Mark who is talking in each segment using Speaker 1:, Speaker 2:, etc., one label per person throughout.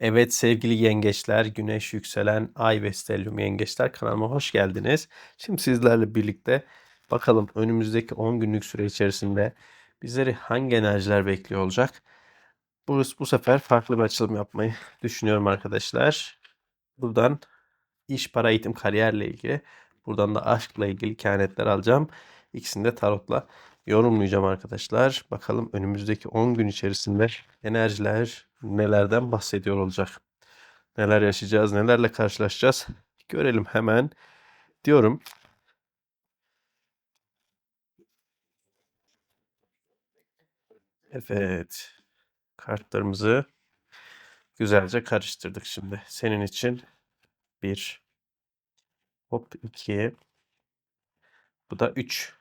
Speaker 1: Evet sevgili yengeçler, güneş yükselen ay ve stellium yengeçler kanalıma hoş geldiniz. Şimdi sizlerle birlikte bakalım önümüzdeki 10 günlük süre içerisinde bizleri hangi enerjiler bekliyor olacak? Bu, bu sefer farklı bir açılım yapmayı düşünüyorum arkadaşlar. Buradan iş, para, eğitim, kariyerle ilgili, buradan da aşkla ilgili kehanetler alacağım. İkisini de tarotla yorumlayacağım arkadaşlar. Bakalım önümüzdeki 10 gün içerisinde enerjiler nelerden bahsediyor olacak. Neler yaşayacağız, nelerle karşılaşacağız. Görelim hemen diyorum. Evet. Kartlarımızı güzelce karıştırdık şimdi. Senin için bir hop iki bu da üç.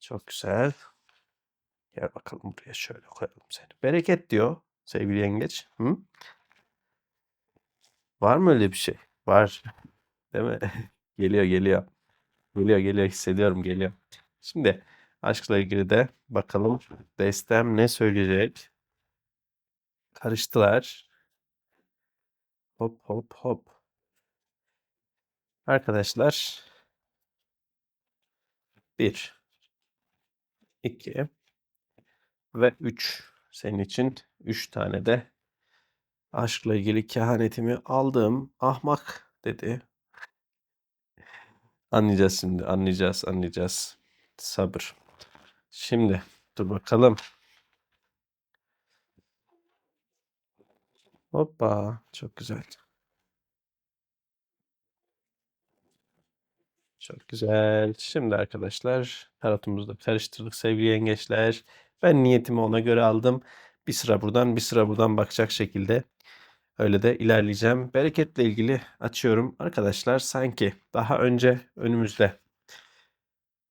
Speaker 1: Çok güzel. Gel bakalım buraya şöyle koyalım seni. Bereket diyor sevgili yengeç. Hı? Var mı öyle bir şey? Var. Değil mi? geliyor geliyor. Geliyor geliyor hissediyorum geliyor. Şimdi aşkla ilgili de bakalım destem ne söyleyecek? Karıştılar. Hop hop hop. Arkadaşlar 1 2 ve 3 senin için 3 tane de aşkla ilgili kehanetimi aldım. Ahmak dedi. Anlayacağız şimdi. Anlayacağız. Anlayacağız. Sabır. Şimdi dur bakalım. Hoppa. Çok güzel. Çok güzel. Şimdi arkadaşlar tarotumuzu da karıştırdık sevgili yengeçler. Ben niyetimi ona göre aldım. Bir sıra buradan bir sıra buradan bakacak şekilde öyle de ilerleyeceğim. Bereketle ilgili açıyorum. Arkadaşlar sanki daha önce önümüzde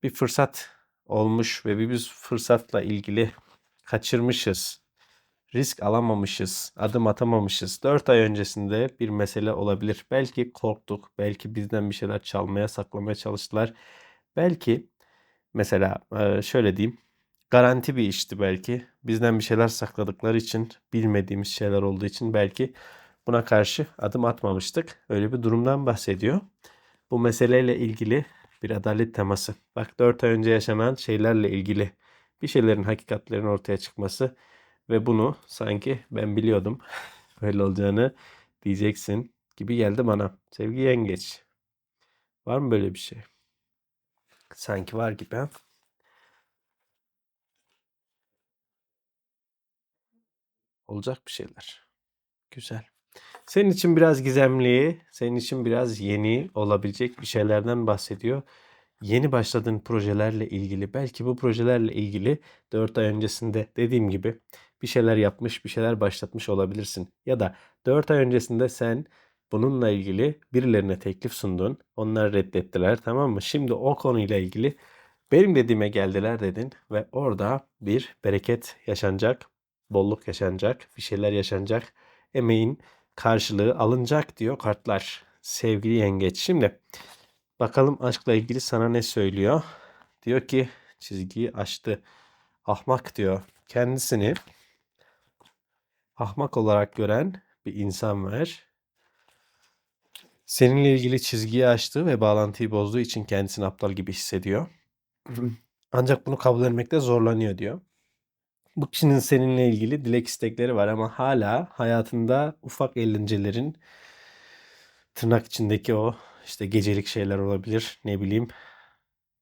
Speaker 1: bir fırsat olmuş ve biz fırsatla ilgili kaçırmışız. Risk alamamışız, adım atamamışız. 4 ay öncesinde bir mesele olabilir. Belki korktuk, belki bizden bir şeyler çalmaya, saklamaya çalıştılar. Belki mesela şöyle diyeyim, garanti bir işti belki. Bizden bir şeyler sakladıkları için, bilmediğimiz şeyler olduğu için belki buna karşı adım atmamıştık. Öyle bir durumdan bahsediyor. Bu meseleyle ilgili bir adalet teması. Bak 4 ay önce yaşanan şeylerle ilgili bir şeylerin hakikatlerin ortaya çıkması ve bunu sanki ben biliyordum böyle olacağını diyeceksin gibi geldi bana. Sevgi yengeç. Var mı böyle bir şey? Sanki var gibi ha? Olacak bir şeyler. Güzel. Senin için biraz gizemli, senin için biraz yeni olabilecek bir şeylerden bahsediyor. Yeni başladığın projelerle ilgili, belki bu projelerle ilgili 4 ay öncesinde dediğim gibi bir şeyler yapmış, bir şeyler başlatmış olabilirsin. Ya da 4 ay öncesinde sen bununla ilgili birilerine teklif sundun. Onlar reddettiler tamam mı? Şimdi o konuyla ilgili benim dediğime geldiler dedin ve orada bir bereket yaşanacak, bolluk yaşanacak, bir şeyler yaşanacak. Emeğin karşılığı alınacak diyor kartlar. Sevgili yengeç. Şimdi bakalım aşkla ilgili sana ne söylüyor? Diyor ki çizgiyi aştı. Ahmak diyor. Kendisini ahmak olarak gören bir insan var. Seninle ilgili çizgiyi aştı ve bağlantıyı bozduğu için kendisini aptal gibi hissediyor. Ancak bunu kabul etmekte zorlanıyor diyor. Bu kişinin seninle ilgili dilek istekleri var ama hala hayatında ufak eğlencelerin tırnak içindeki o işte gecelik şeyler olabilir. Ne bileyim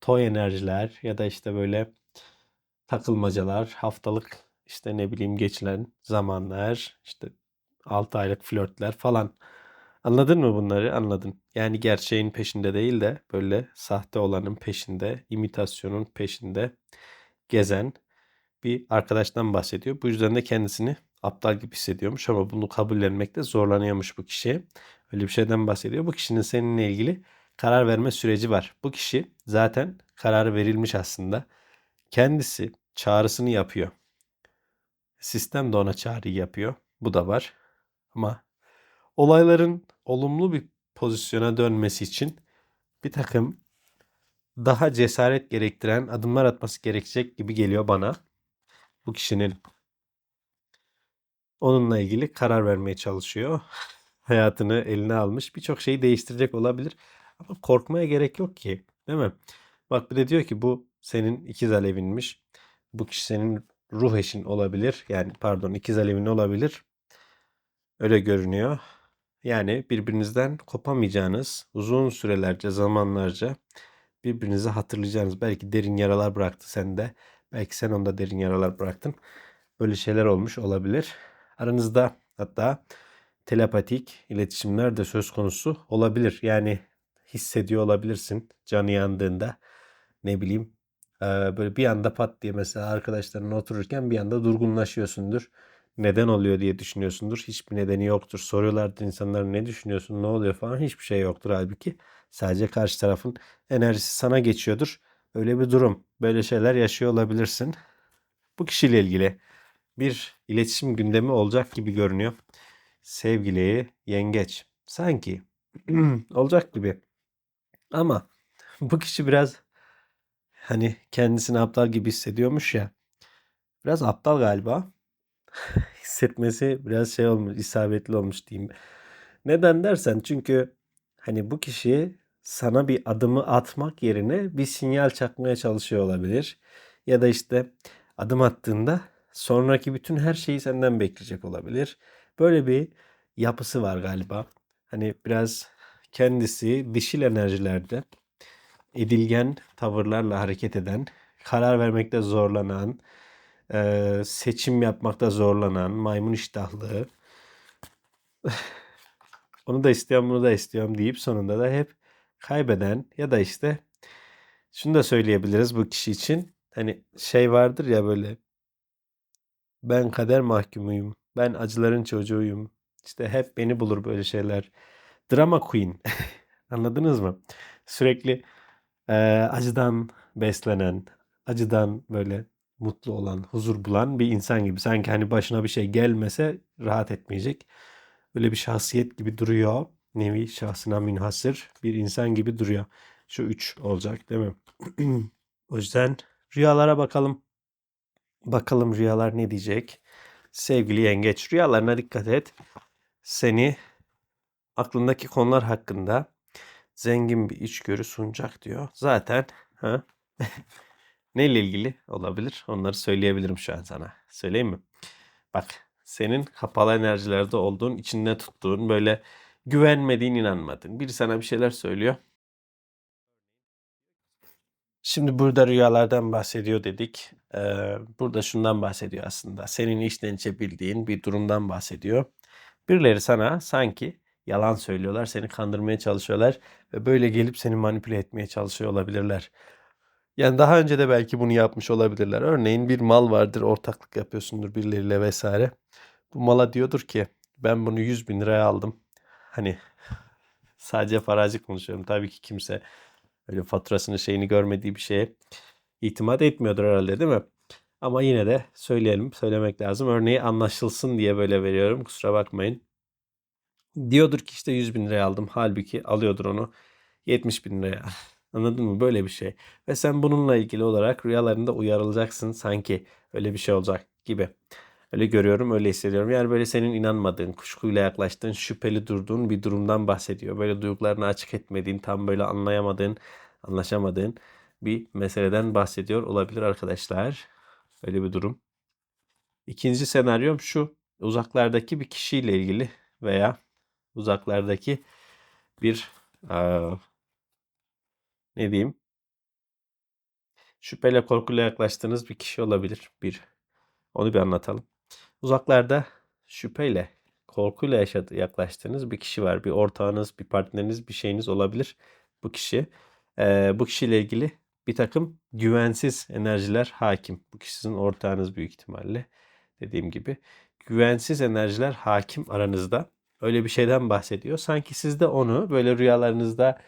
Speaker 1: toy enerjiler ya da işte böyle takılmacalar, haftalık işte ne bileyim geçilen zamanlar, işte 6 aylık flörtler falan. Anladın mı bunları? Anladın. Yani gerçeğin peşinde değil de böyle sahte olanın peşinde, imitasyonun peşinde gezen bir arkadaştan bahsediyor. Bu yüzden de kendisini aptal gibi hissediyormuş ama bunu kabullenmekte zorlanıyormuş bu kişi. Öyle bir şeyden bahsediyor. Bu kişinin seninle ilgili karar verme süreci var. Bu kişi zaten kararı verilmiş aslında. Kendisi çağrısını yapıyor. Sistem de ona çağrıyı yapıyor. Bu da var. Ama olayların olumlu bir pozisyona dönmesi için bir takım daha cesaret gerektiren adımlar atması gerekecek gibi geliyor bana bu kişinin. onunla ilgili karar vermeye çalışıyor. Hayatını eline almış. Birçok şeyi değiştirecek olabilir. Ama korkmaya gerek yok ki. Değil mi? Bak bir de diyor ki bu senin ikiz alevinmiş. Bu kişi senin ruh eşin olabilir. Yani pardon ikiz alevin olabilir. Öyle görünüyor. Yani birbirinizden kopamayacağınız uzun sürelerce, zamanlarca birbirinizi hatırlayacağınız belki derin yaralar bıraktı sende. Belki sen onda derin yaralar bıraktın. Böyle şeyler olmuş olabilir. Aranızda hatta telepatik iletişimler de söz konusu olabilir. Yani hissediyor olabilirsin canı yandığında. Ne bileyim böyle bir anda pat diye mesela arkadaşlarınla otururken bir anda durgunlaşıyorsundur. Neden oluyor diye düşünüyorsundur. Hiçbir nedeni yoktur. Soruyorlardır insanlar ne düşünüyorsun, ne oluyor falan. Hiçbir şey yoktur halbuki. Sadece karşı tarafın enerjisi sana geçiyordur. Öyle bir durum. Böyle şeyler yaşıyor olabilirsin. Bu kişiyle ilgili bir iletişim gündemi olacak gibi görünüyor. Sevgili yengeç. Sanki olacak gibi. Ama bu kişi biraz hani kendisini aptal gibi hissediyormuş ya. Biraz aptal galiba. Hissetmesi biraz şey olmuş, isabetli olmuş diyeyim. Neden dersen çünkü hani bu kişi sana bir adımı atmak yerine bir sinyal çakmaya çalışıyor olabilir. Ya da işte adım attığında sonraki bütün her şeyi senden bekleyecek olabilir. Böyle bir yapısı var galiba. Hani biraz kendisi dişil enerjilerde edilgen tavırlarla hareket eden, karar vermekte zorlanan, seçim yapmakta zorlanan, maymun iştahlı, onu da istiyorum, bunu da istiyorum deyip sonunda da hep kaybeden ya da işte şunu da söyleyebiliriz bu kişi için. Hani şey vardır ya böyle ben kader mahkumuyum. Ben acıların çocuğuyum. İşte hep beni bulur böyle şeyler. Drama queen. Anladınız mı? Sürekli e, acıdan beslenen, acıdan böyle mutlu olan, huzur bulan bir insan gibi. Sanki hani başına bir şey gelmese rahat etmeyecek. Böyle bir şahsiyet gibi duruyor. Nevi şahsına münhasır bir insan gibi duruyor. Şu üç olacak değil mi? o yüzden rüyalara bakalım. Bakalım rüyalar ne diyecek? Sevgili yengeç rüyalarına dikkat et. Seni aklındaki konular hakkında zengin bir içgörü sunacak diyor. Zaten ha? neyle ilgili olabilir? Onları söyleyebilirim şu an sana. Söyleyeyim mi? Bak senin kapalı enerjilerde olduğun, içinde tuttuğun, böyle güvenmediğin, inanmadığın. Biri sana bir şeyler söylüyor. Şimdi burada rüyalardan bahsediyor dedik. Ee, burada şundan bahsediyor aslında. Senin içten içe bildiğin bir durumdan bahsediyor. Birileri sana sanki yalan söylüyorlar, seni kandırmaya çalışıyorlar ve böyle gelip seni manipüle etmeye çalışıyor olabilirler. Yani daha önce de belki bunu yapmış olabilirler. Örneğin bir mal vardır, ortaklık yapıyorsundur birileriyle vesaire. Bu mala diyordur ki ben bunu 100 bin liraya aldım. Hani sadece farazi konuşuyorum. Tabii ki kimse öyle faturasını şeyini görmediği bir şeye itimat etmiyordur herhalde değil mi? Ama yine de söyleyelim, söylemek lazım. Örneği anlaşılsın diye böyle veriyorum. Kusura bakmayın. Diyordur ki işte 100 bin liraya aldım. Halbuki alıyordur onu 70 bin liraya. Anladın mı? Böyle bir şey. Ve sen bununla ilgili olarak rüyalarında uyarılacaksın sanki öyle bir şey olacak gibi. Öyle görüyorum, öyle hissediyorum. Yani böyle senin inanmadığın, kuşkuyla yaklaştığın, şüpheli durduğun bir durumdan bahsediyor. Böyle duygularını açık etmediğin, tam böyle anlayamadığın, anlaşamadığın bir meseleden bahsediyor olabilir arkadaşlar. Öyle bir durum. İkinci senaryom şu. Uzaklardaki bir kişiyle ilgili veya uzaklardaki bir aa, ne diyeyim şüpheyle korkuyla yaklaştığınız bir kişi olabilir. Bir onu bir anlatalım. Uzaklarda şüpheyle, korkuyla yaşadı, yaklaştığınız bir kişi var. Bir ortağınız, bir partneriniz, bir şeyiniz olabilir bu kişi. Ee, bu kişiyle ilgili bir takım güvensiz enerjiler hakim. Bu kişi sizin ortağınız büyük ihtimalle. Dediğim gibi güvensiz enerjiler hakim aranızda. Öyle bir şeyden bahsediyor. Sanki siz de onu böyle rüyalarınızda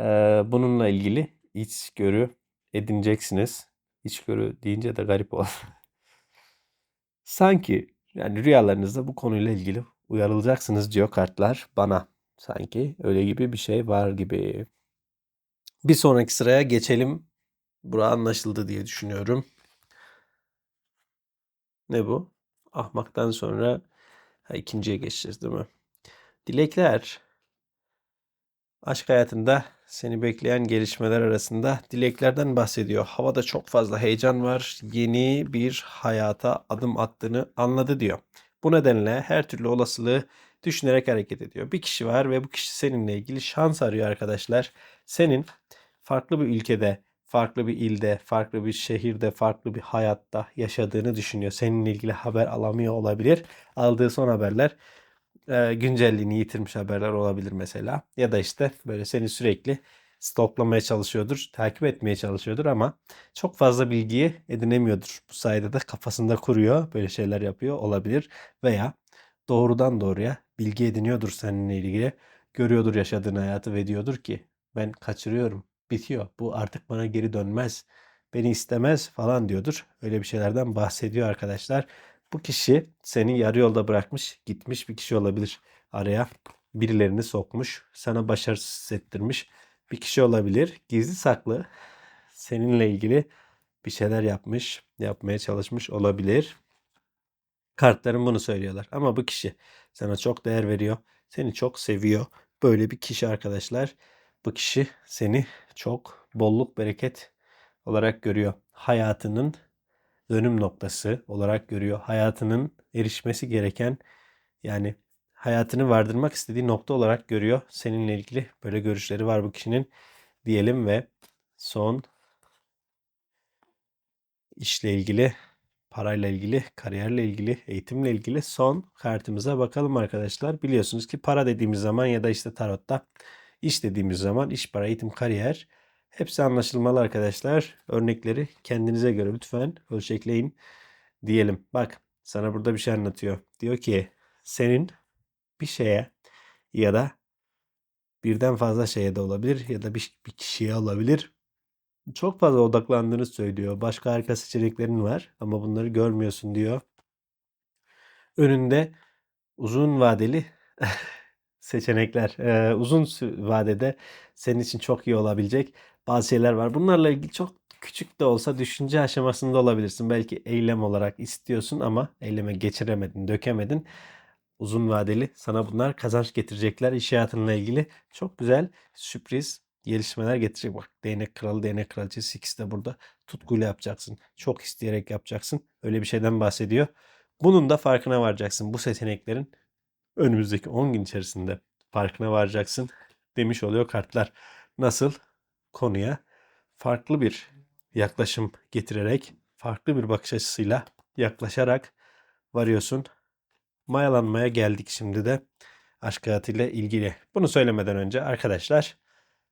Speaker 1: e, bununla ilgili içgörü edineceksiniz. İçgörü deyince de garip oldu. Sanki yani rüyalarınızda bu konuyla ilgili uyarılacaksınız diyor kartlar bana. Sanki öyle gibi bir şey var gibi. Bir sonraki sıraya geçelim. Bura anlaşıldı diye düşünüyorum. Ne bu? Ahmaktan sonra Ha, ikinciye geçeceğiz değil mi? Dilekler. Aşk hayatında seni bekleyen gelişmeler arasında dileklerden bahsediyor. Havada çok fazla heyecan var. Yeni bir hayata adım attığını anladı diyor. Bu nedenle her türlü olasılığı düşünerek hareket ediyor. Bir kişi var ve bu kişi seninle ilgili şans arıyor arkadaşlar. Senin farklı bir ülkede, farklı bir ilde, farklı bir şehirde, farklı bir hayatta yaşadığını düşünüyor. Seninle ilgili haber alamıyor olabilir. Aldığı son haberler e, güncelliğini yitirmiş haberler olabilir mesela. Ya da işte böyle seni sürekli stoklamaya çalışıyordur, takip etmeye çalışıyordur ama çok fazla bilgiyi edinemiyordur. Bu sayede de kafasında kuruyor, böyle şeyler yapıyor olabilir. Veya doğrudan doğruya bilgi ediniyordur seninle ilgili. Görüyordur yaşadığın hayatı ve diyordur ki ben kaçırıyorum, bitiyor. Bu artık bana geri dönmez, beni istemez falan diyordur. Öyle bir şeylerden bahsediyor arkadaşlar. Bu kişi seni yarı yolda bırakmış, gitmiş bir kişi olabilir. Araya birilerini sokmuş, sana başarısız hissettirmiş bir kişi olabilir. Gizli saklı seninle ilgili bir şeyler yapmış, yapmaya çalışmış olabilir. Kartların bunu söylüyorlar. Ama bu kişi sana çok değer veriyor. Seni çok seviyor. Böyle bir kişi arkadaşlar. Bu kişi seni çok bolluk bereket olarak görüyor. Hayatının dönüm noktası olarak görüyor. Hayatının erişmesi gereken yani hayatını vardırmak istediği nokta olarak görüyor. Seninle ilgili böyle görüşleri var bu kişinin diyelim ve son işle ilgili, parayla ilgili, kariyerle ilgili, eğitimle ilgili son kartımıza bakalım arkadaşlar. Biliyorsunuz ki para dediğimiz zaman ya da işte tarotta iş dediğimiz zaman iş, para, eğitim, kariyer hepsi anlaşılmalı arkadaşlar. Örnekleri kendinize göre lütfen ölçekleyin diyelim. Bak sana burada bir şey anlatıyor. Diyor ki senin bir şeye ya da birden fazla şeye de olabilir ya da bir, bir kişiye olabilir. Çok fazla odaklandığını söylüyor. Başka harika seçeneklerin var ama bunları görmüyorsun diyor. Önünde uzun vadeli seçenekler, e, uzun vadede senin için çok iyi olabilecek bazı şeyler var. Bunlarla ilgili çok küçük de olsa düşünce aşamasında olabilirsin. Belki eylem olarak istiyorsun ama eyleme geçiremedin, dökemedin uzun vadeli sana bunlar kazanç getirecekler. İş hayatınla ilgili çok güzel sürpriz gelişmeler getirecek. Bak değnek kralı, değnek kraliçesi ikisi de burada. Tutkuyla yapacaksın. Çok isteyerek yapacaksın. Öyle bir şeyden bahsediyor. Bunun da farkına varacaksın. Bu seçeneklerin önümüzdeki 10 gün içerisinde farkına varacaksın demiş oluyor kartlar. Nasıl? Konuya farklı bir yaklaşım getirerek, farklı bir bakış açısıyla yaklaşarak varıyorsun mayalanmaya geldik şimdi de aşk hayatıyla ilgili. Bunu söylemeden önce arkadaşlar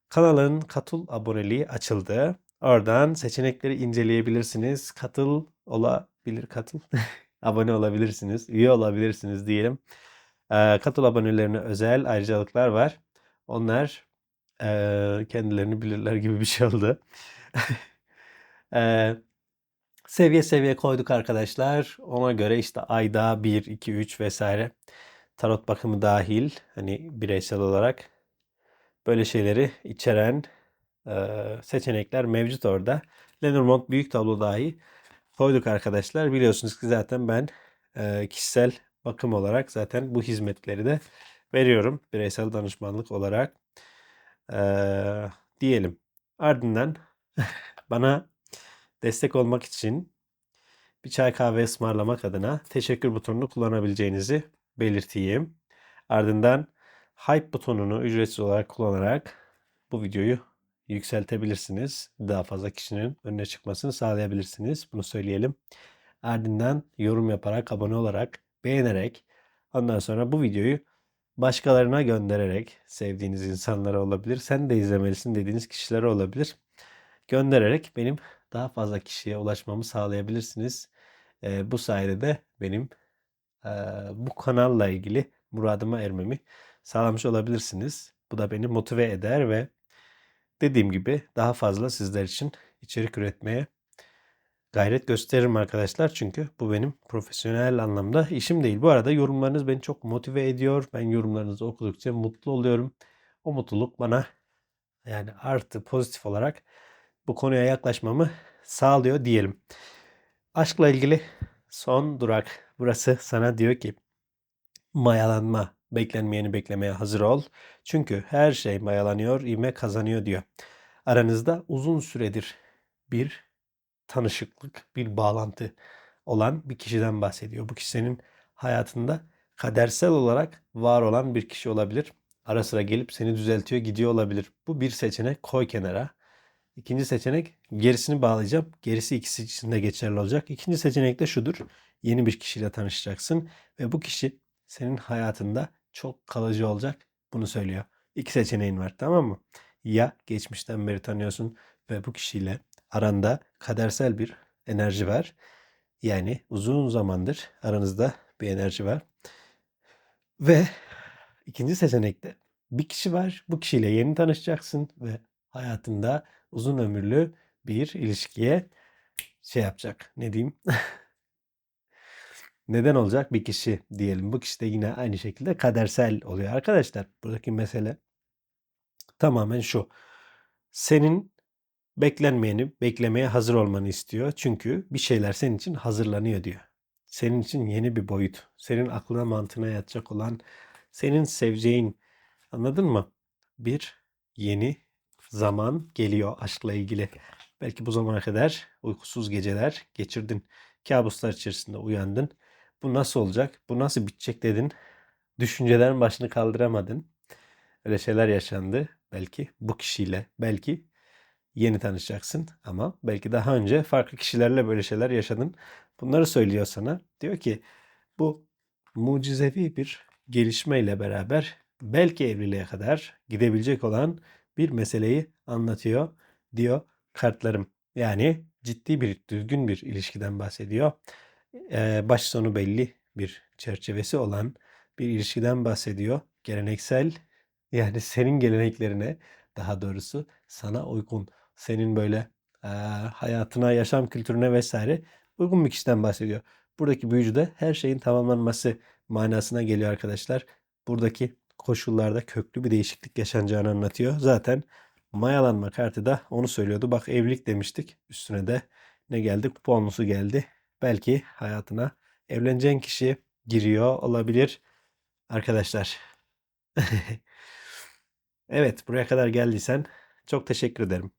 Speaker 1: kanalın katıl aboneliği açıldı. Oradan seçenekleri inceleyebilirsiniz. Katıl olabilir katıl. Abone olabilirsiniz. Üye olabilirsiniz diyelim. Ee, katıl abonelerine özel ayrıcalıklar var. Onlar e, kendilerini bilirler gibi bir şey oldu. e, Seviye seviye koyduk arkadaşlar. Ona göre işte ayda 1, 2, 3 vesaire tarot bakımı dahil hani bireysel olarak böyle şeyleri içeren e, seçenekler mevcut orada. Lenormand büyük tablo dahi koyduk arkadaşlar. Biliyorsunuz ki zaten ben e, kişisel bakım olarak zaten bu hizmetleri de veriyorum. Bireysel danışmanlık olarak e, diyelim. Ardından bana destek olmak için bir çay kahve ısmarlamak adına teşekkür butonunu kullanabileceğinizi belirteyim. Ardından hype butonunu ücretsiz olarak kullanarak bu videoyu yükseltebilirsiniz. Daha fazla kişinin önüne çıkmasını sağlayabilirsiniz. Bunu söyleyelim. Ardından yorum yaparak, abone olarak, beğenerek ondan sonra bu videoyu başkalarına göndererek sevdiğiniz insanlara olabilir. Sen de izlemelisin dediğiniz kişilere olabilir. Göndererek benim daha fazla kişiye ulaşmamı sağlayabilirsiniz. E, bu sayede de benim e, bu kanalla ilgili muradıma ermemi sağlamış olabilirsiniz. Bu da beni motive eder ve dediğim gibi daha fazla sizler için içerik üretmeye gayret gösteririm arkadaşlar. Çünkü bu benim profesyonel anlamda işim değil. Bu arada yorumlarınız beni çok motive ediyor. Ben yorumlarınızı okudukça mutlu oluyorum. O mutluluk bana yani artı pozitif olarak bu konuya yaklaşmamı sağlıyor diyelim. Aşkla ilgili son durak. Burası sana diyor ki Mayalanma. Beklenmeyeni beklemeye hazır ol. Çünkü her şey mayalanıyor, ivme kazanıyor diyor. Aranızda uzun süredir bir tanışıklık, bir bağlantı olan bir kişiden bahsediyor. Bu kişi senin hayatında kadersel olarak var olan bir kişi olabilir. Ara sıra gelip seni düzeltiyor, gidiyor olabilir. Bu bir seçenek koy kenara. İkinci seçenek gerisini bağlayacağım. Gerisi ikisi için de geçerli olacak. İkinci seçenek de şudur. Yeni bir kişiyle tanışacaksın ve bu kişi senin hayatında çok kalıcı olacak. Bunu söylüyor. İki seçeneğin var tamam mı? Ya geçmişten beri tanıyorsun ve bu kişiyle aranda kadersel bir enerji var. Yani uzun zamandır aranızda bir enerji var. Ve ikinci seçenekte bir kişi var. Bu kişiyle yeni tanışacaksın ve hayatında uzun ömürlü bir ilişkiye şey yapacak. Ne diyeyim? Neden olacak? Bir kişi diyelim. Bu kişi de yine aynı şekilde kadersel oluyor arkadaşlar. Buradaki mesele tamamen şu. Senin beklenmeyeni beklemeye hazır olmanı istiyor. Çünkü bir şeyler senin için hazırlanıyor diyor. Senin için yeni bir boyut. Senin aklına mantığına yatacak olan senin seveceğin anladın mı? Bir yeni zaman geliyor aşkla ilgili. Belki bu zamana kadar uykusuz geceler geçirdin. Kabuslar içerisinde uyandın. Bu nasıl olacak? Bu nasıl bitecek dedin. Düşüncelerin başını kaldıramadın. Öyle şeyler yaşandı. Belki bu kişiyle, belki yeni tanışacaksın ama belki daha önce farklı kişilerle böyle şeyler yaşadın. Bunları söylüyor sana. Diyor ki bu mucizevi bir gelişmeyle beraber belki evliliğe kadar gidebilecek olan bir meseleyi anlatıyor diyor kartlarım. Yani ciddi bir düzgün bir ilişkiden bahsediyor. Ee, baş sonu belli bir çerçevesi olan bir ilişkiden bahsediyor. Geleneksel yani senin geleneklerine daha doğrusu sana uygun senin böyle e, hayatına, yaşam kültürüne vesaire uygun bir kişiden bahsediyor. Buradaki büyücü de her şeyin tamamlanması manasına geliyor arkadaşlar. Buradaki koşullarda köklü bir değişiklik yaşanacağını anlatıyor. Zaten mayalanma kartı da onu söylüyordu. Bak evlilik demiştik. Üstüne de ne geldi? Kuponlusu geldi. Belki hayatına evleneceğin kişi giriyor olabilir. Arkadaşlar. evet buraya kadar geldiysen çok teşekkür ederim.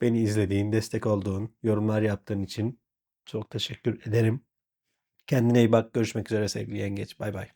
Speaker 1: Beni izlediğin, destek olduğun, yorumlar yaptığın için çok teşekkür ederim. Kendine iyi bak. Görüşmek üzere sevgili yengeç. Bay bay.